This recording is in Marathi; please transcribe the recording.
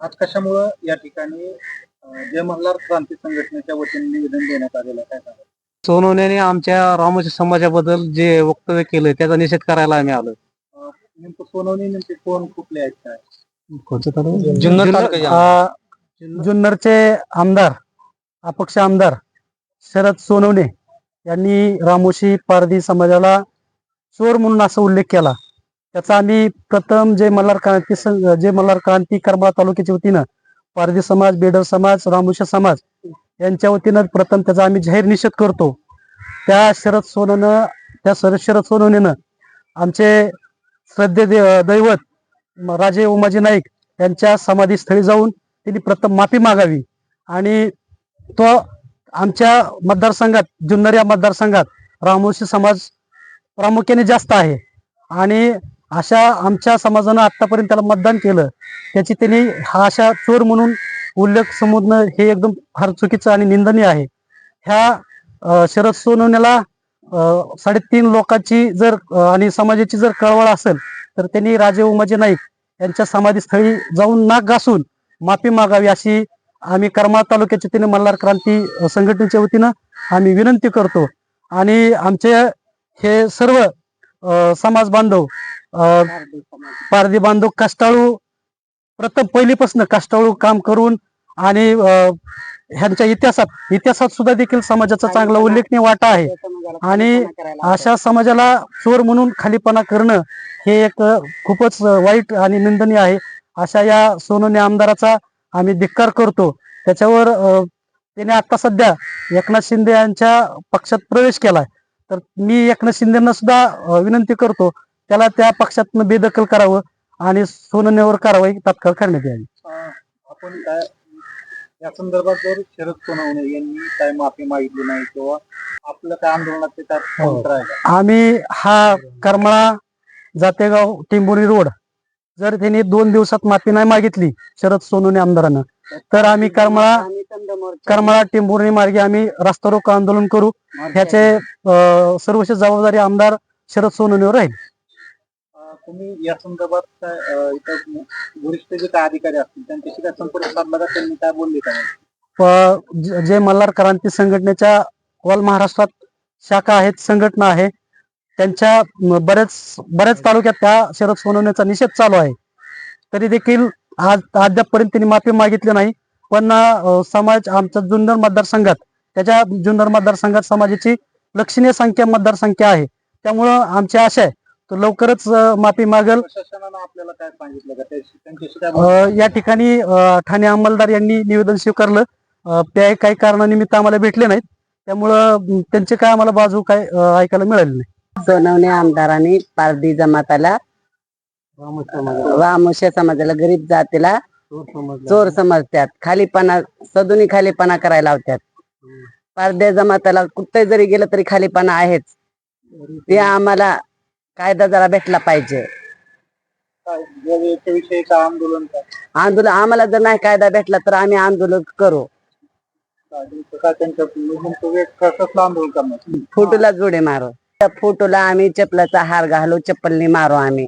आज कशामुळं या ठिकाणी जय मल्हार क्रांती संघटनेच्या वतीने निवेदन देण्यात आलेलं आहे? काय सांगा सोनवण्याने आमच्या रामोशी समाजाबद्दल जे वक्तव्य केलं त्याचा निषेध करायला आम्ही आलो नेमकं सोनवणी नेमके कोण कुठले आहेत काय? जुन्नर तालुक्याचे जुन्नरचे आमदार अपक्ष आमदार शरद सोनवणे यांनी रामोशी पारधी समाजाला चोर म्हणून असा उल्लेख केला. त्याचा आम्ही प्रथम जे मल्हार क्रांती जे मल्हार क्रांती करमाळा तालुक्याच्या वतीनं पारधी समाज बेडर समाज रामोशी समाज यांच्या वतीनं प्रथम त्याचा आम्ही जाहीर निषेध करतो. त्या शरद सोननं त्या शरद शरद सोनवणेनं आमचे श्रद्धे दैवत राजे उमाजी नाईक यांच्या समाधीस्थळी जाऊन त्यांनी प्रथम माफी मागावी आणि तो आमच्या मतदारसंघात जुन्नर या मतदारसंघात रामोशी समाज प्रामुख्याने जास्त आहे. आणि अशा आमच्या समाजानं आतापर्यंत त्याला मतदान केलं त्याची त्यांनी हा अशा चोर म्हणून उल्लेख समजणं हे एकदम फार चुकीचं आणि निंदनीय आहे. ह्या शरद सोनवण्याला साडेतीन लोकांची जर आणि समाजाची जर कळवळ असेल तर त्यांनी राजे उमाजी नाईक यांच्या समाधीस्थळी जाऊन नाक घासून माफी मागावी अशी आम्ही करमाळ तालुक्याच्या वतीने मल्हार क्रांती संघटनेच्या वतीनं आम्ही विनंती करतो. आणि आमचे हे सर्व समाज बांधव पारधी बांधव कष्टाळू प्रथम पहिलीपासून कष्टाळू काम करून आणि ह्यांच्या इतिहासात इतिहासात सुद्धा देखील समाजाचा चांगला उल्लेखनीय वाटा आहे. आणि अशा समाजाला चोर म्हणून खालीपणा करणं हे एक खूपच वाईट आणि निंदनीय आहे. अशा या सोनवणे आमदाराचा आम्ही धिक्कार करतो. त्याच्यावर त्याने आता सध्या एकनाथ शिंदे यांच्या पक्षात प्रवेश केलाय. तर मी एकनाथ शिंदेना सुद्धा विनंती करतो त्याला त्या पक्षातनं बेदखल करावं आणि सोनवणेवर कारवाई तात्काळ करण्यात यावी. आपण काय या संदर्भात जर शरद सोनवणे यांनी काय माफी मागितली नाही किंवा आपलं काय आंदोलनात ते त्यात काउंटर आहे का? आम्ही हा करमाळा जातेगाव टिंबोरी रोड जर त्यांनी दोन दिवसात माफी नाही मागितली शरद सोनवणे आमदारानं तर आम्ही करमाळा करमाळा टिंबोरी मार्गे आम्ही रस्ता रोको आंदोलन करू. ह्याचे सर्वस्व जबाबदारी आमदार शरद सोनवणेवर राहील. तुम्ही या संदर्भात काय इथं वरिष्ठ जे काय अधिकारी असतील त्यांच्याशी काय संपर्क साधला का? त्यांनी काय बोलले का? जे मल्हार क्रांती संघटनेच्या ऑल महाराष्ट्रात शाखा आहेत संघटना आहे त्यांच्या बरेच बऱ्याच बऱ्याच तालुक्यात त्या शरद सोनवण्याचा निषेध चालू आहे. तरी देखील आज अद्यापपर्यंत त्यांनी माफी मागितली नाही. पण समाज आमच्या जुन्नर मतदारसंघात त्याच्या जुन्नर मतदारसंघात समाजाची लक्षणीय संख्या मतदारसंख्या आहे. त्यामुळं आमची आशा आहे तो लवकरच माफी मागल. प्रशासनानं आपल्याला काय सांगितलं का? त्याशी- त्यांच्याशी काय बोलणं? अ, या ठिकाणी अ, ठाणे अंमलदार यांनी निवेदन स्वीकारलं. अ, ते काही कारणानिमित्त आम्हाला भेटले नाहीत. त्यामुळं त्यांचे काय आम्हाला बाजू काय अ, ऐकायला मिळाली नाही. सोनवणे आमदारांनी पारधी जमाताला रामोशा समाजाला. गरीब जातीला चोर समजतात. खालीपणा सदुनी खालीपणा करायला लावतात. पारध्या जमाताला कुठे जरी गेलं तरी खालीपणा आहेच. ते आम्हाला कायदा जरा भेटला पाहिजे. आंदोलन काय? आंदोलन आम्हाला जर नाही कायदा भेटला तर आम्ही आंदोलन करू. काय काय त्यांच्या आंदोलन करणार? फोटोला जोडे मारू. त्या फोटोला आम्ही चपलाचा हार घालू चप्पलनी मारू आम्ही.